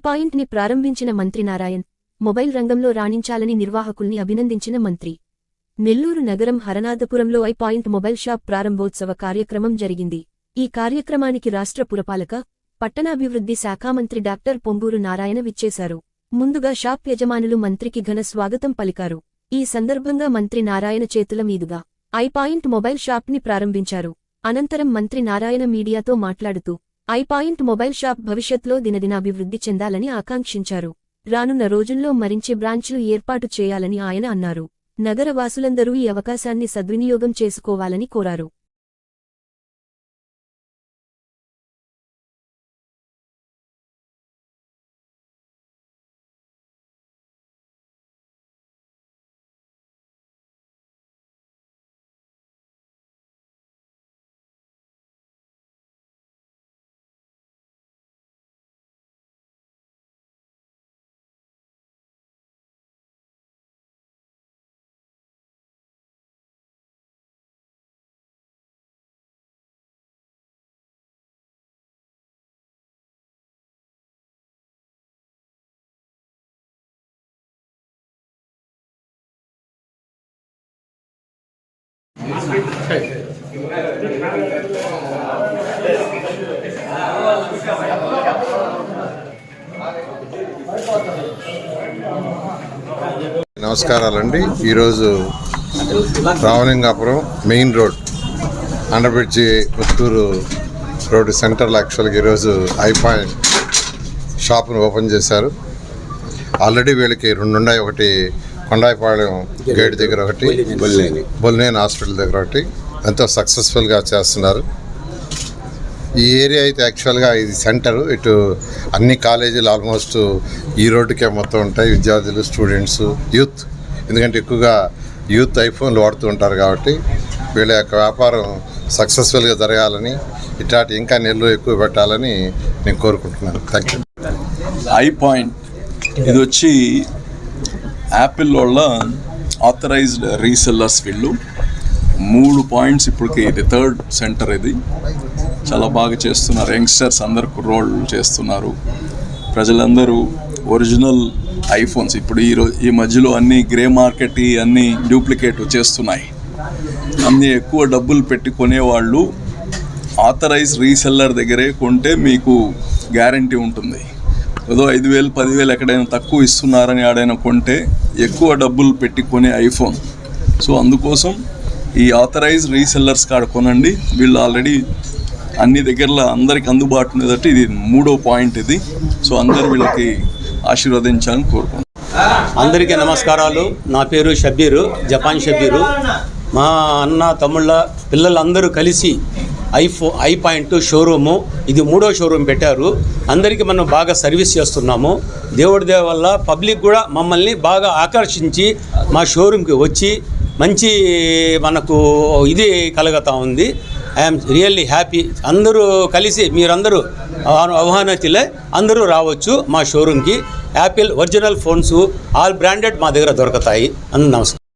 ఐపాయింట్ని ప్రారంభించిన మంత్రి నారాయణ్ మొబైల్ రంగంలో రాణించాలని నిర్వాహకుల్ని అభినందించిన మంత్రి. నెల్లూరు నగరం హరనాథపురంలో ఐపాయింట్ మొబైల్ షాప్ ప్రారంభోత్సవ కార్యక్రమం జరిగింది. ఈ కార్యక్రమానికి రాష్ట్ర పురపాలక పట్టణాభివృద్ధి శాఖామంత్రి డాక్టర్ పొంగూరు నారాయణ విచ్చేశారు. ముందుగా షాప్ యజమానులు మంత్రికి ఘన స్వాగతం పలికారు. ఈ సందర్భంగా మంత్రి నారాయణ చేతుల మీదుగా ఐపాయింట్ మొబైల్ షాప్ని ప్రారంభించారు. అనంతరం మంత్రి నారాయణ మీడియాతో మాట్లాడుతూ ఐపాయింట్ మొబైల్ షాప్ భవిష్యత్లో దినదినాభివృద్ధి చెందాలని ఆకాంక్షించారు. రానున్న రోజుల్లో మరించి బ్రాంచ్లు ఏర్పాటు చేయాలని ఆయన అన్నారు. నగరవాసులందరూ ఈ అవకాశాన్ని సద్వినియోగం చేసుకోవాలని కోరారు. నమస్కారాలండి. ఈరోజు Ravalingapuram main road underbridge Puttur road సెంటర్లో యాక్చువల్గా ఈరోజు ఐ పాయింట్ షాప్ను ఓపెన్ చేశారు. ఆల్రెడీ వీళ్ళకి రెండున్నాయి. ఒకటి కొండాయిపాళెం గేట్ దగ్గర ఒకటి బొల్లేని హాస్పిటల్ దగ్గర ఒకటి. ఎంతో సక్సెస్ఫుల్గా చేస్తున్నారు. ఈ ఏరియా అయితే యాక్చువల్గా ఇది సెంటర్ ఇటు అన్ని కాలేజీలు ఆల్మోస్ట్ ఈ రోడ్డుకే మొత్తం ఉంటాయి. విద్యార్థులు స్టూడెంట్స్ యూత్ ఎందుకంటే ఎక్కువగా యూత్ ఐఫోన్లు వాడుతూ ఉంటారు కాబట్టి వీళ్ళ యొక్క వ్యాపారం సక్సెస్ఫుల్గా జరగాలని ఇట్లాంటి ఇంకా నెలలు ఎక్కువ పెట్టాలని నేను కోరుకుంటున్నాను. Thank you I point. ఇది వచ్చి యాపిల్ వాళ్ళ ఆథరైజ్డ్ రీసెల్లర్స్ వీళ్ళు. మూడు పాయింట్స్ ఇప్పటికి ఇది థర్డ్ సెంటర్ ఇది. చాలా బాగా చేస్తున్నారు. యంగ్స్టర్స్ అందరు కుర్రోళ్ళు చేస్తున్నారు. ప్రజలందరూ ఒరిజినల్ ఐఫోన్స్ ఇప్పుడు ఈ ఈ మధ్యలో అన్ని గ్రే మార్కెట్ అన్ని డూప్లికేట్ చేస్తున్నాయి అన్ని ఎక్కువ డబ్బులు పెట్టి కొనేవాళ్ళు ఆథరైజ్ రీసెల్లర్ దగ్గరే కొంటే మీకు గ్యారంటీ ఉంటుంది. ఏదో ఐదు వేలు పదివేలు ఎక్కడైనా తక్కువ ఇస్తున్నారని ఆడైనా కొంటే ఎక్కువ డబ్బులు పెట్టి కొనే ఐఫోన్. సో అందుకోసం ఈ ఆథరైజ్ రీసెల్లర్స్ కాడ కొనండి. వీళ్ళు ఆల్రెడీ అన్ని దగ్గరలో అందరికి అందుబాటు ఉండేటట్టు ఇది మూడో పాయింట్ ఇది. సో అందరు వీళ్ళకి ఆశీర్వదించాలని కోరుకుంటున్నాను అందరికీ నమస్కారాలు. నా పేరు షబ్బీరు జపాన్ షబ్బీరు. మా అన్న తమ్ముళ్ళ పిల్లలందరూ కలిసి ఐఫో ఐ పాయింట్ షోరూము. ఇది మూడో షోరూమ్ పెట్టారు. అందరికీ మనం బాగా సర్వీస్ చేస్తున్నాము. దేవుడి దేవ వల్ల పబ్లిక్ కూడా మమ్మల్ని బాగా ఆకర్షించి మా షోరూమ్కి వచ్చి మంచి మనకు ఇది కలుగుతూ ఉంది. ఐఎమ్ రియల్లీ హ్యాపీ అందరూ కలిసి మీరందరూ ఆహ్వానితులే అందరూ రావచ్చు మా షోరూమ్కి. Apple original phones all branded మా దగ్గర దొరుకుతాయి. అందరూ నమస్కారం.